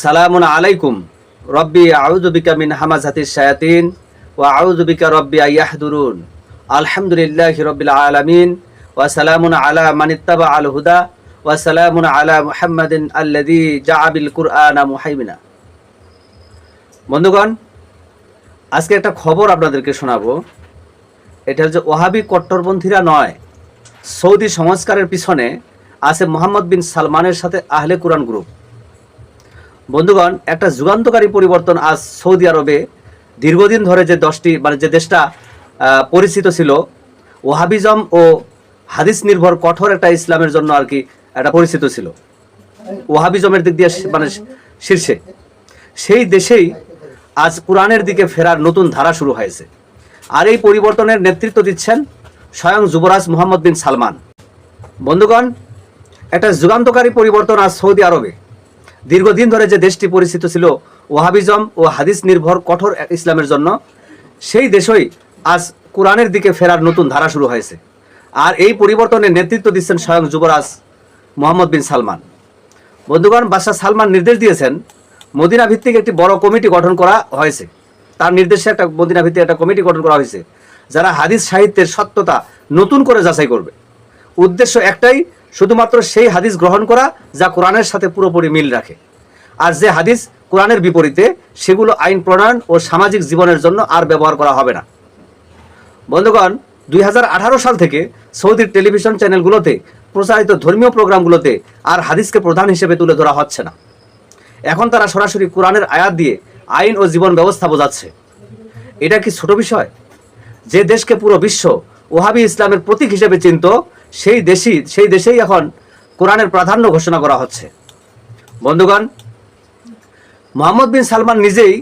সালামুন আলাইকুম। রব্বি, আউযু বিকা মিন হামাজাতিশ শায়াতিন ওয়া আউযু বিকা রব্বি আইয়াহদুরুন আলহামদুলিল্লাহি রব্বিল আলামিন। ওয়া সালামুন আলা মান ইত্তাবা আল হুদা ওয়া সালামুন আলা মুহাম্মাদিন আল্লাযী জাআ বিল কুরআনা মুহাইমিনা। বন্ধুগণ, আজকে একটা খবর আপনাদেরকে শোনাবো। এটা হচ্ছে ওহাবি কট্টরপন্থীরা নয়, সৌদি সংস্কারের পিছনে আছে মোহাম্মদ বিন সালমানের সাথে আহলে কুরআন গ্রুপ। বন্ধুগণ, একটা যুগান্তকারী পরিবর্তন আজ সৌদি আরবে দীর্ঘদিন ধরে যে দশটি মানে যে দেশটা পরিচিত ছিল ওহাবিজম ও হাদিস নির্ভর কঠোর একটা ইসলামের জন্য আর কি একটা পরিচিত ছিল। ওহাবিজমের দিক দিয়ে মানে শীর্ষে। সেই দেশেই আজ কোরআনের দিকে ফেরার নতুন ধারা শুরু হয়েছে। আর এই পরিবর্তনের নেতৃত্ব দিচ্ছেন স্বয়ং যুবরাজ মোহাম্মদ বিন সালমান। বন্ধুগণ, একটা যুগান্তকারী পরিবর্তন আজ সৌদি আরবে। দীর্ঘদিন ধরে যে দেশটি পরিচিত ছিল ওহাবিজম ও হাদিস নির্ভর কঠোর ইসলামের জন্য, সেই দেশই আজ কোরআনের দিকে ফেরার নতুন ধারা শুরু হয়েছে। আর এই পরিবর্তনের নেতৃত্ব দিচ্ছেন স্বয়ং যুবরাজ মোহাম্মদ বিন সালমান। বন্ধুগণ, বাদশাহ সালমান নির্দেশ দিয়েছেন, মদিনা ভিত্তিক একটি বড় কমিটি গঠন করা হয়েছে। তার নির্দেশে একটা মদিনা ভিত্তিক একটা কমিটি গঠন করা হয়েছে, যারা হাদিস সাহিত্যের সত্যতা নতুন করে যাচাই করবে। উদ্দেশ্য একটাই শুধুমাত্র সেই হাদিস গ্রহণ করা যা কোরআনের সাথে পুরোপুরি মিল রাখে। আর যে হাদিস কোরআনের বিপরীতে, সেগুলো আইন প্রণয়ন ও সামাজিক জীবনের জন্য আর ব্যবহার করা হবে না। বন্ধুগণ, দুই হাজার আঠারো সাল থেকে সৌদির টেলিভিশন চ্যানেলগুলোতে, প্রচারিত ধর্মীয় প্রোগ্রামগুলোতে আর হাদিসকে প্রধান হিসেবে তুলে ধরা হচ্ছে না। এখন তারা সরাসরি কোরআনের আয়াত দিয়ে আইন ও জীবন ব্যবস্থা বোঝাচ্ছে। এটা কি ছোট বিষয়? যে দেশকে পুরো বিশ্ব ওহাবি ইসলামের প্রতীক হিসেবে চিনত সেই দেশই, সেই দেশেই এখন কোরআনের প্রাধান্য ঘোষণা করা হচ্ছে। বন্ধুগণ, মোহাম্মদ বিন সালমান নিজেই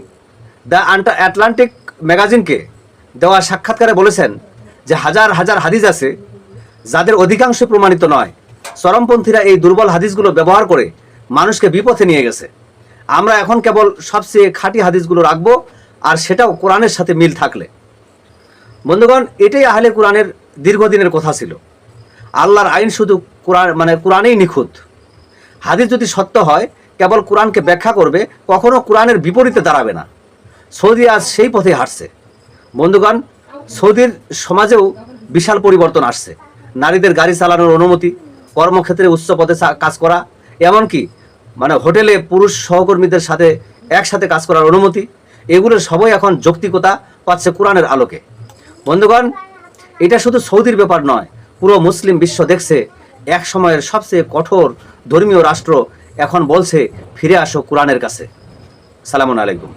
দ্য অ্যাটলান্টিক ম্যাগাজিনকে দেওয়া সাক্ষাৎকারে বলেছেন যে হাজার হাজার হাদিস আছে যাদের অধিকাংশ প্রমাণিত নয়। চরমপন্থীরা এই দুর্বল হাদিসগুলো ব্যবহার করে মানুষকে বিপথে নিয়ে গেছে। আমরা এখন কেবল সবচেয়ে খাঁটি হাদিসগুলো রাখব আর সেটাও কোরআনের সাথে মিল থাকলে। বন্ধুগণ, এটাই আহলে কোরআনের দীর্ঘদিনের কথা ছিল। আল্লাহর আইন শুধু কোরআন মানে কোরআনেই নিখুঁত। হাদিস যদি সত্য হয়, কেবল কোরআনকে ব্যাখ্যা করবে কখনও কোরআনের বিপরীতে দাঁড়াবে না। সৌদি আজ সেই পথে হাঁটছে। বন্ধুগণ, সৌদির সমাজেও বিশাল পরিবর্তন আসছে। নারীদের গাড়ি চালানোর অনুমতি, কর্মক্ষেত্রে উচ্চ চা- কাজ করা, এমনকি মানে হোটেলে পুরুষ সহকর্মীদের সাথে একসাথে কাজ করার অনুমতি, এগুলোর সবই এখন যৌক্তিকতা পাচ্ছে কোরআনের আলোকে। বন্ধুগণ, এটা শুধু সৌদির ব্যাপার নয় পুরো মুসলিম বিশ্ব দেখছে, এক সময়ের সবচেয়ে কঠোর ধর্মীয় রাষ্ট্র এখন বলছে, ফিরে আসো কোরআনের কাছে। সালামুন আলাইকুম।